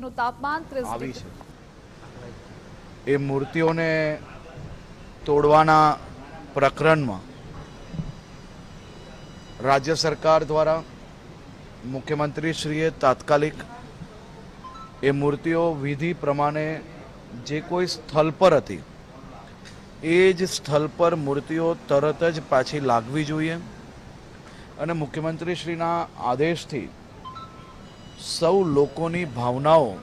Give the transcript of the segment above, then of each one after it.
રાત્રિનું તાપમાન ત્રીસ આવી છે. એ મૂર્તિઓને તોડવાના પ્રકરણમાં રાજ્ય સરકાર દ્વારા મુખ્યમંત્રીશ્રીએ તાત્કાલિક એ મૂર્તિઓ વિધિ પ્રમાણે જે કોઈ સ્થળ પર હતી એ જ સ્થળ પર મૂર્તિઓ તરત જ પાછી લાગવી જોઈએ. અને મુખ્યમંત્રીશ્રીના આદેશથી સૌ લોકોની ભાવનાઓ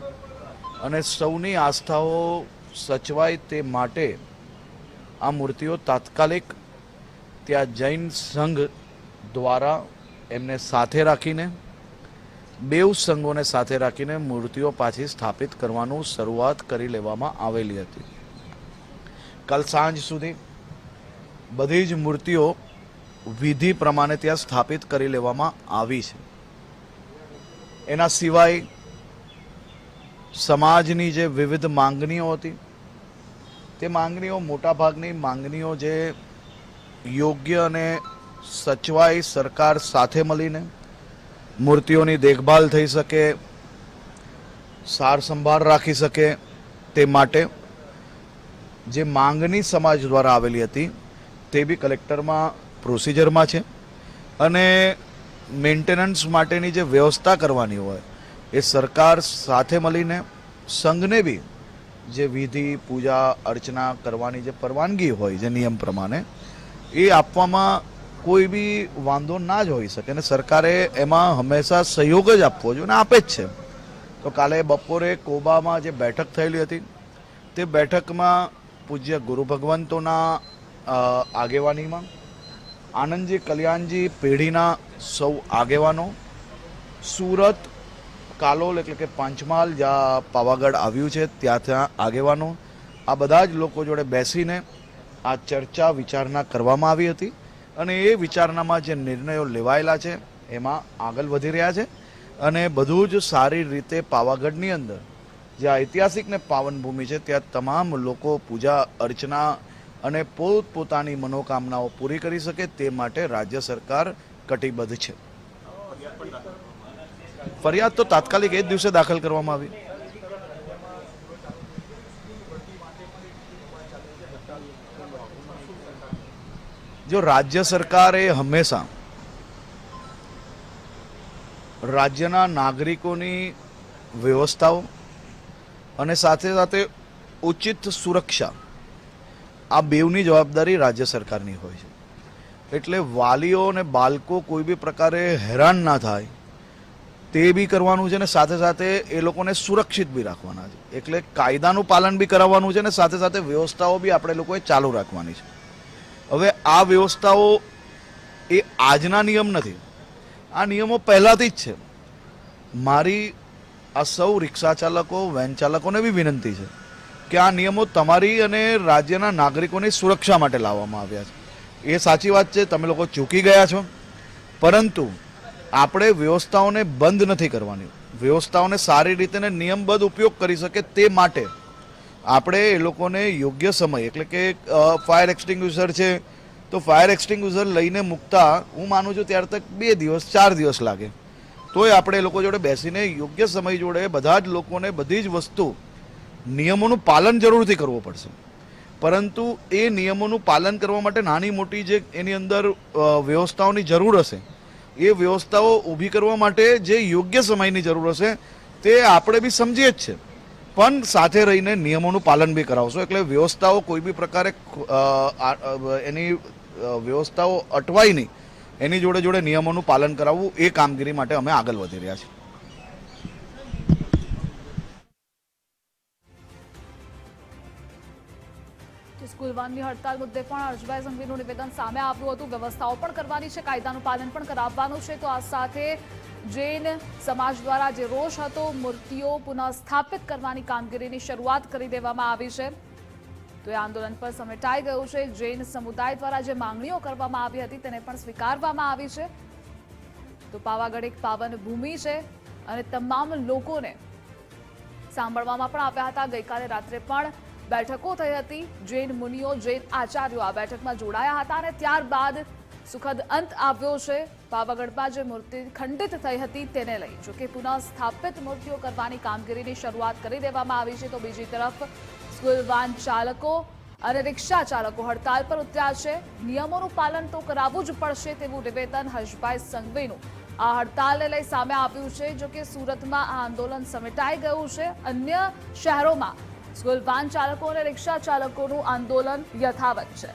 અને સૌની આસ્થાઓ સચવાય તે માટે આ મૂર્તિઓ તાત્કાલિક ત્યાં જૈન સંઘ દ્વારા એમને સાથે રાખીને, બેઉ સંઘોને સાથે રાખીને મૂર્તિઓ પાછી સ્થાપિત કરવાનું શરૂઆત કરી લેવામાં આવેલી હતી. કાલ સાંજ સુધી બધી જ મૂર્તિઓ વિધિ પ્રમાણે ત્યાં સ્થાપિત કરી લેવામાં આવી છે. એના સિવાય સમાજની જે વિવિધ માંગણીઓ હતી, તે માંગણીઓ મોટાભાગની માંગણીઓ જે યોગ્ય અને સચવાઈ સરકાર સાથે મળીને મૂર્તિઓની દેખભાલ થઈ શકે સાર સંભાળ રાખી શકે તે માટે જે માંગણી સમાજ દ્વારા આવેલી હતી, તે બી કલેક્ટરમાં, પ્રોસિજરમાં છે. અને મેન્ટેનન્સ માટેની જે વ્યવસ્થા કરવાની હોય, એ સરકાર સાથે મળીને સંઘને બી જે વિધિ, પૂજા, અર્ચના કરવાની જે પરવાનગી હોય, જે નિયમ પ્રમાણે, એ આપવામાં કોઈ બી વાંધો ના જ હોઈ શકે. અને સરકારે એમાં હંમેશા સહયોગ જ આપવો જોઈએ અને આપે જ છે. તો કાલે બપોરે કોબામાં જે બેઠક થયેલી હતી, તે બેઠકમાં પૂજ્ય ગુરુ ભગવંતોના આગેવાનીમાં આનંદજી કલ્યાણજી પેઢીના સૌ આગેવાનો, સુરત, કાલોલ એટલે કે પાંચમાલ જ્યાં પાવાગઢ આવ્યું છે, ત્યાં ત્યાં આગેવાનો, આ બધા જ લોકો જોડે બેસીને આ ચર્ચા વિચારણા કરવામાં આવી હતી અને એ વિચારણામાં જે નિર્ણયો લેવાયેલા છે, એમાં આગળ વધી રહ્યા છે અને બધું જ સારી રીતે પાવાગઢની અંદર, જે ઐતિહાસિક ને પાવન ભૂમિ છે, ત્યાં તમામ લોકો પૂજા અર્ચના અને પોતપોતાની મનોકામનાઓ પૂરી કરી શકે તે માટે રાજ્ય સરકાર કટિબદ્ધ છે. ફરિયાદ તો તાત્કાલિક એ જ દિવસે દાખલ કરવામાં આવી. જો રાજ્ય સરકારે હંમેશા રાજ્યના નાગરિકોની વ્યવસ્થાઓ અને સાથે સાથે ઉચિત સુરક્ષા આ બેવની જવાબદારી રાજ્ય સરકારની હોય છે. એટલે વાલીઓ અને બાળકો કોઈ બી પ્રકારે હેરાન ના થાય, તે બી કરવાનું છે ને સાથે સાથે એ લોકોને સુરક્ષિત બી રાખવાના છે. એટલે કાયદાનું પાલન બી કરાવવાનું છે ને સાથે સાથે વ્યવસ્થાઓ બી આપણે લોકોએ ચાલુ રાખવાની છે. હવે આ વ્યવસ્થાઓ એ આજના નિયમ નથી. આ નિયમો પહેલાંથી જ છે. મારી આ સૌ રિક્ષા ચાલકો, વેન ચાલકોને બી વિનંતી છે. કે આ નિયમો તમારી અને રાજ્યના નાગરિકોની સુરક્ષા માટે લાવવામાં આવ્યા છે. એ સાચી વાત છે, તમે લોકો ચૂકી ગયા છો. પરંતુ આપણે વ્યવસ્થાઓને બંધ નથી કરવાની. વ્યવસ્થાઓને સારી રીતે ને નિયમબદ્ધ ઉપયોગ કરી શકે તે માટે આપણે એ લોકોને યોગ્ય સમય, એટલે કે ફાયર એક્સટિંગ્યુઝર છે, તો ફાયર એક્સટિંગ્યુઝર લઈને મૂકતા હું માનું છું ત્યાર તક બે દિવસ, ચાર દિવસ લાગે. તોય આપણે એ લોકો જોડે બેસીને યોગ્ય સમય જોડે બધા જ લોકોને બધી જ વસ્તુ નિયમોનું પાલન જરૂરથી કરવું પડશે. પરંતુ એ નિયમોનું પાલન કરવા માટે નાની મોટી જે એની અંદર વ્યવસ્થાઓની જરૂર હશે, એ વ્યવસ્થાઓ ઊભી કરવા માટે જે યોગ્ય સમયની જરૂર હશે, તે આપણે બી સમજીએ જ છે. પણ સાથે રહીને નિયમોનું પાલન બી કરાવશો. એટલે વ્યવસ્થાઓ કોઈ બી પ્રકારે એની વ્યવસ્થાઓ અટવાય નહીં. એની જોડે જોડે નિયમોનું પાલન કરાવવું એ કામગીરી માટે અમે આગળ વધી રહ્યા છીએ. સ્કૂલ વાનની હડતાલ મુદ્દે પણ હર્ષભાઈ સંઘવીનું નિવેદન સામે આવ્યું હતું. વ્યવસ્થાઓ પણ કરવાની છે, કાયદાનું પાલન પણ કરાવવાનું છે. તો આ સાથે જૈન સમાજ દ્વારા જે રોષ હતો, મૂર્તિઓ પુનઃસ્થાપિત કરવાની કામગીરીની શરૂઆત કરી દેવામાં આવી છે. તો એ આંદોલન પર સમેટાઈ ગયું છે. જૈન સમુદાય દ્વારા જે માંગણીઓ કરવામાં આવી હતી, તેને પણ સ્વીકારવામાં આવી છે. તો પાવાગઢ એક પાવન ભૂમિ છે અને તમામ લોકોને સાંભળવામાં પણ આવ્યા હતા. ગઈકાલે રાત્રે પણ બેઠકો થઈ હતી. જૈન મુનિઓ, જૈન આચાર્યો આ બેઠકમાં જોડાયા હતા અને ત્યારબાદ સુખદ અંત આવ્યો છે. પાવાગઢમાં જે મૂર્તિ ખંડિત થઈ હતી તેને લઈ જોકે પુનઃસ્થાપિત મૂર્તિઓ કરવાની કામગીરીની શરૂઆત કરી દેવામાં આવી છે, તો બીજી તરફ સ્કૂલ વાન ચાલકો અને રિક્ષા ચાલકો હડતાલ પર ઉતર્યા છે. નિયમોનું પાલન તો કરાવવું જ પડશે તેવું નિવેદન હર્ષભાઈ સંઘવીનું આ હડતાલને લઈ સામે આવ્યું છે જોકે સુરતમાં આ આંદોલન સમેટાઈ ગયું છે. અન્ય શહેરોમાં સ્કૂલ વાન ચાલકો અને રિક્ષા ચાલકોનું આંદોલન યથાવત છે.